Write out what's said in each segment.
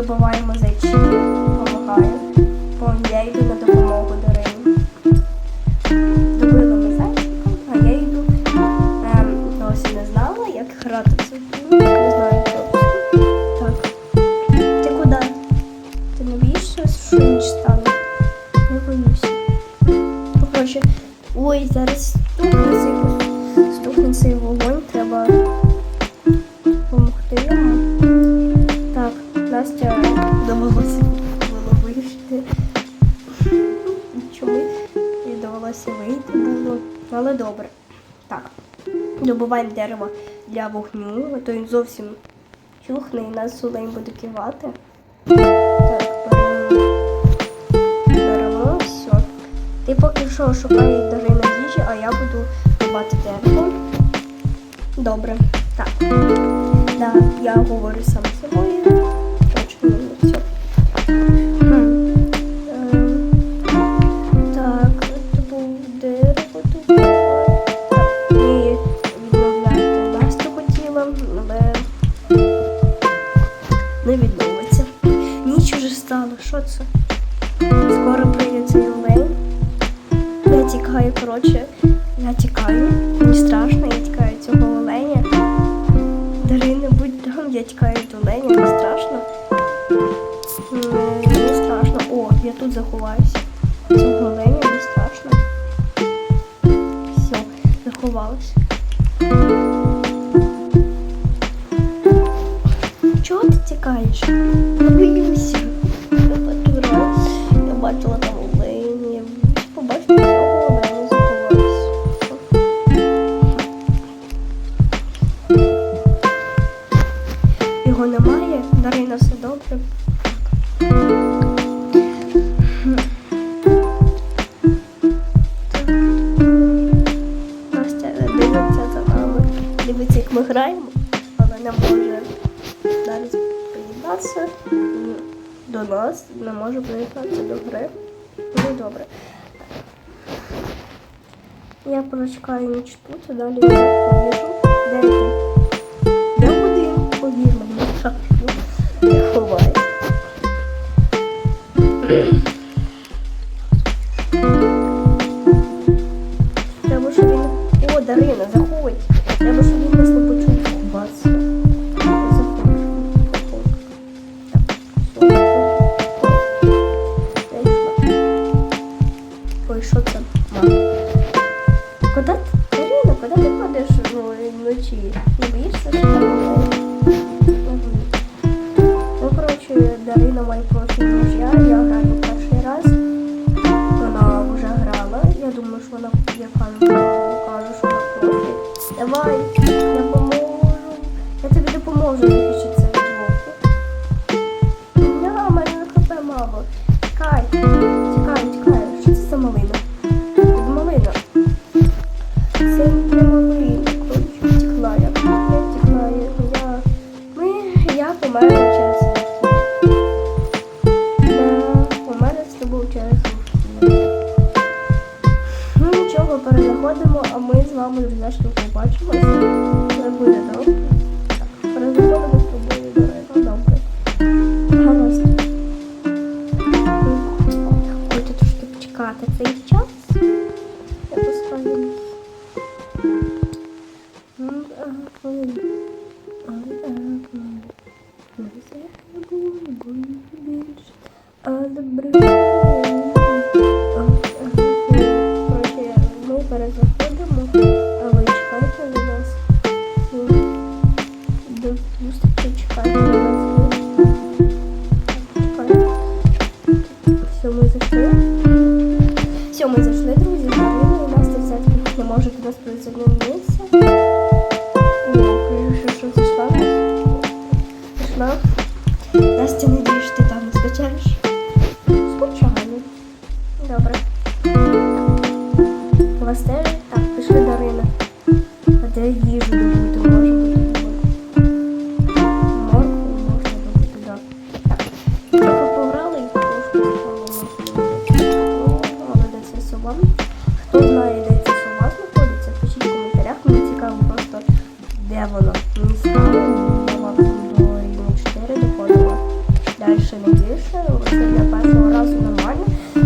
добиваємо зайчика. пахне і нас зулень буде кивати. Так, беремо, все. Ти поки що шукає Дарина їжі, а я буду рубати дерево. Добре. Так. Да, я говорю сам собою. заховалась. Чого ти тікаєш? Боюся. коротше, тут, а. robot. Kay.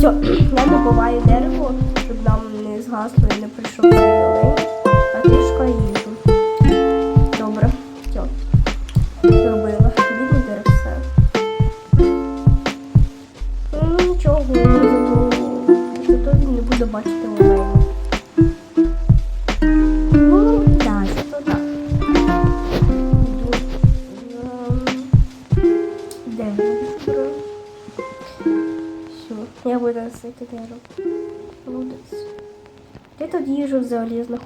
Все, я добуваю дерево, щоб нам не згасло і не прийшов олень, а трішка їжу. Добре, все. Зробила. Бідне нічого, він не буде бачити.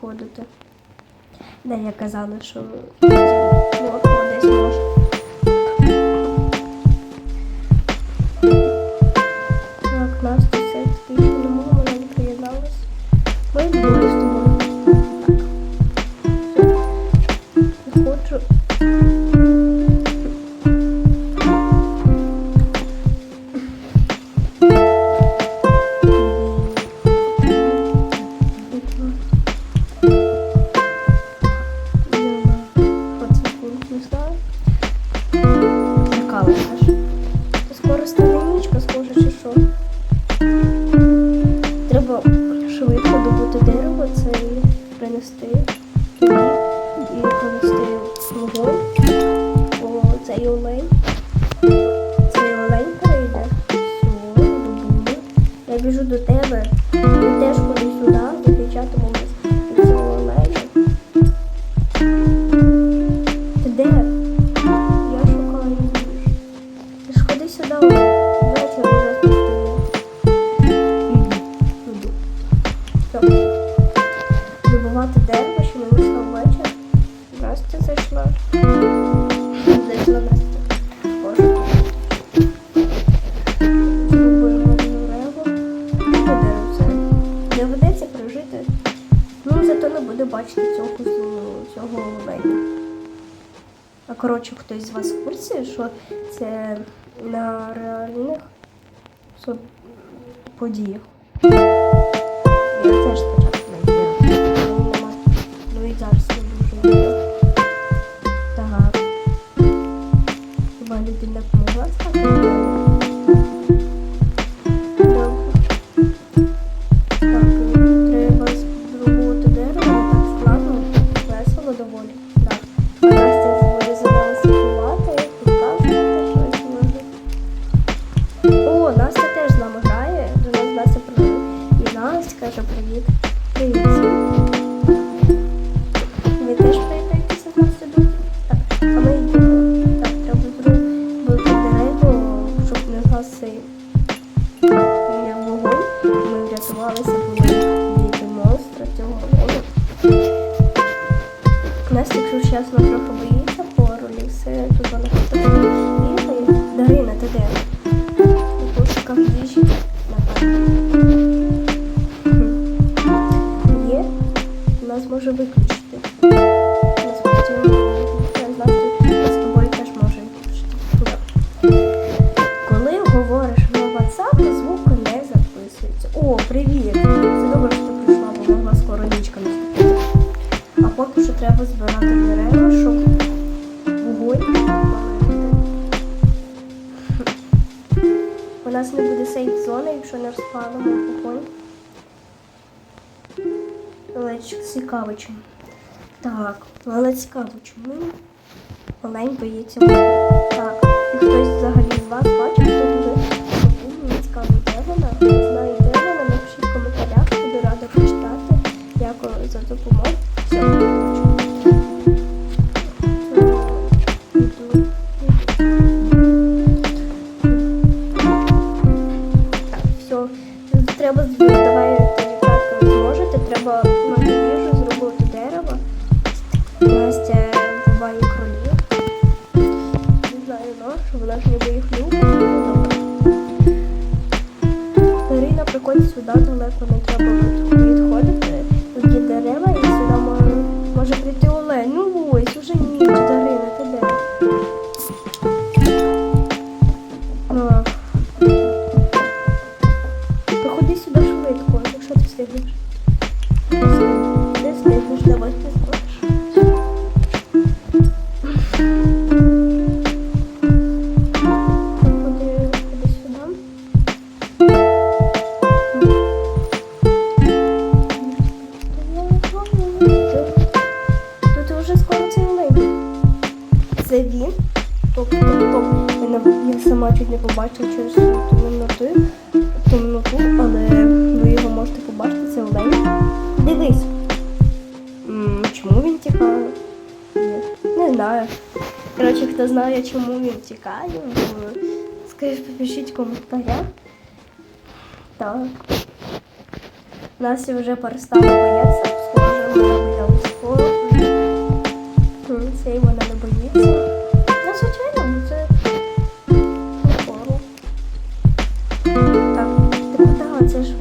виходити. Де я казала, що... подіях. Bakalım değişik. чому онлайн боїться. я чому він тікаю. Скажіть, попишіть коментарях. Так. Нас вже перестала бояться, скоро вона в школу. Це і вона не боїться. Ну, звичайно, це хору. Так, ти питала, це ж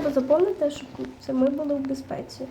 треба заповнити, щоб це ми були в безпеці.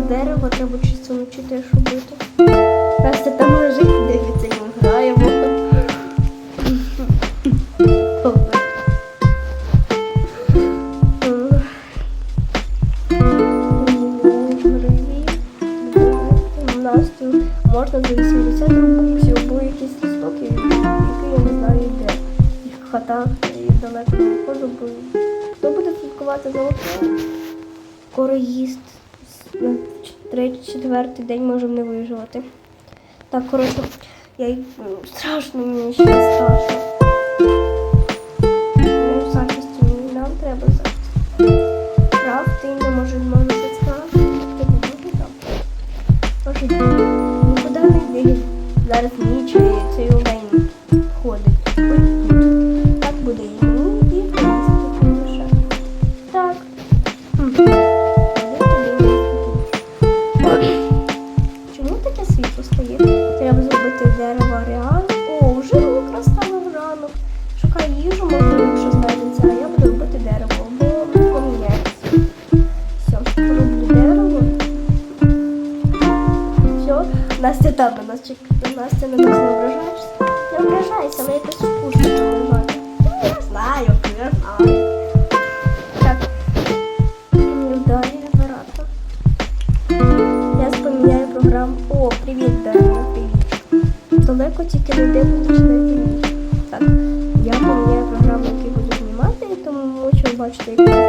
Дерево треба щось влучити, що бути. Просто там лежить і дивиться. Так, коротше, я е, страшно, мені ще страшно. Ну, захист не можу, можу щось крафти. Не буду Зараз ніч, і hoşçakalın.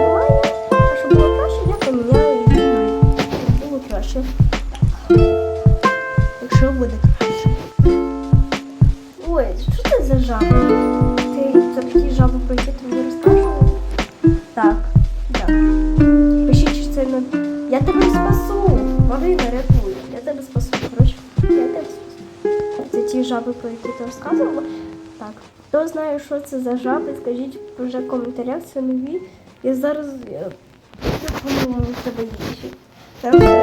знаю, що це за жаби. Скажіть вже в коментарях це нові. Я зараз я, я, я, я, я, я,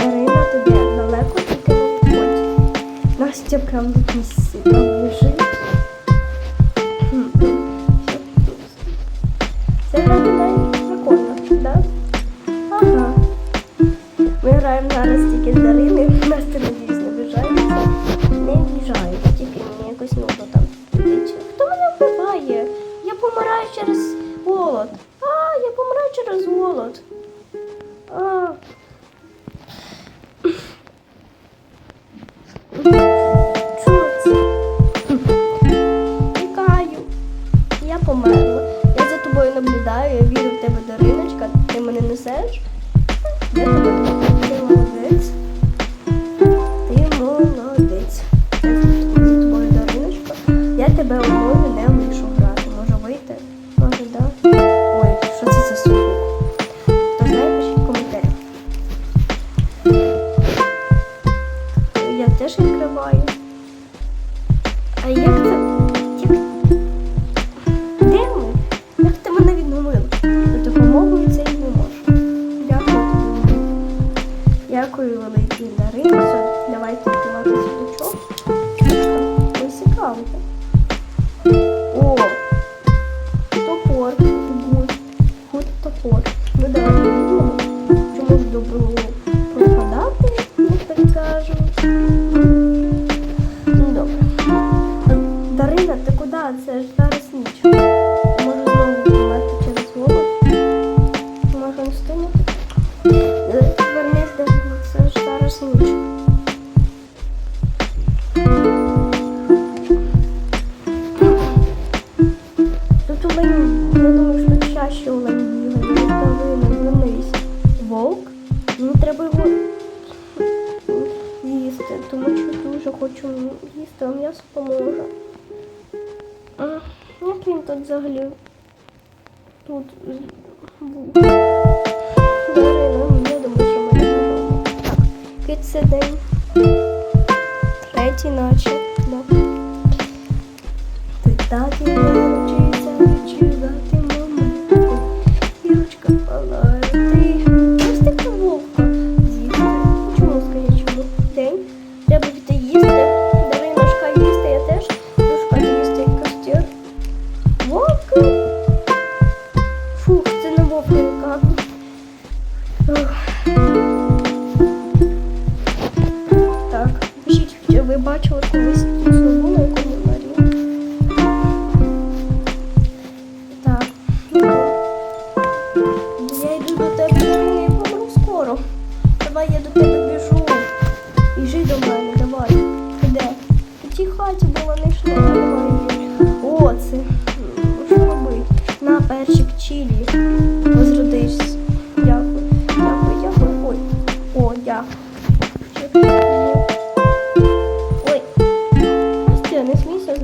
Ірина тобі далеко тільки не виходь. Настя прям тут не сильно біжить. the bell.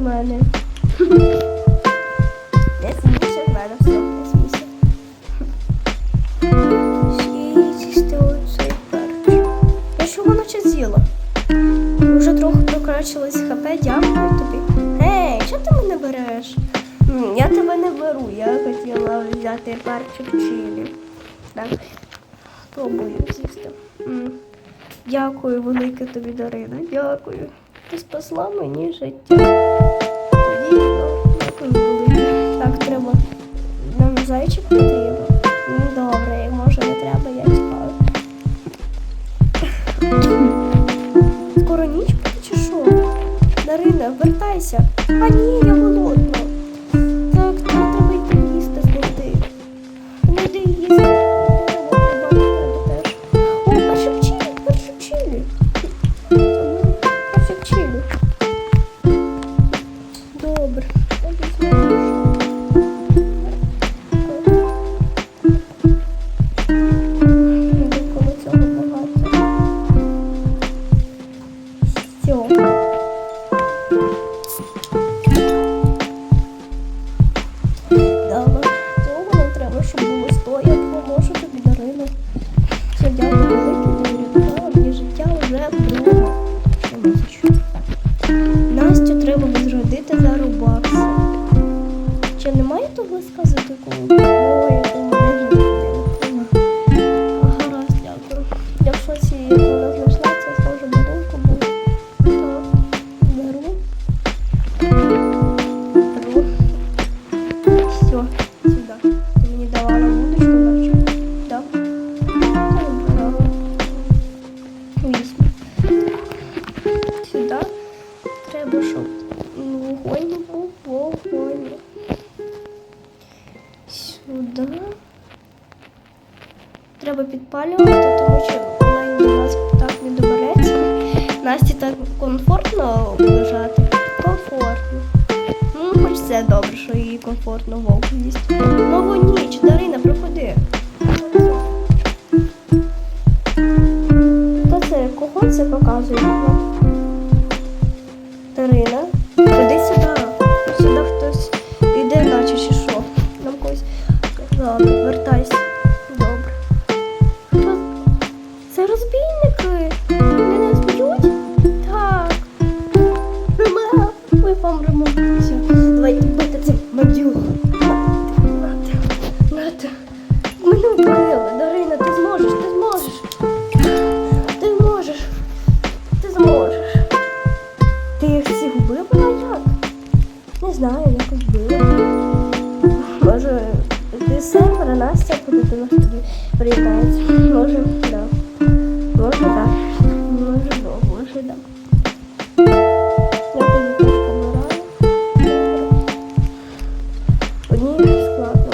мене. Не що воно ще з'їла? Трохи покращилось хп, дякую тобі. Гей, що ти мене береш? Я тебе не беру, я хотіла взяти перчик чилі. Так, пробую з'їсти. Дякую, велике тобі, Дарина. Дякую. Ти спасла мені життя. Так, треба. Нам зайчик потрібен. Ну добре, може не треба, я спала. Скоро ніч буде чи що? Дарина, вертайся. А ні, я буду. रही है ना? Bye.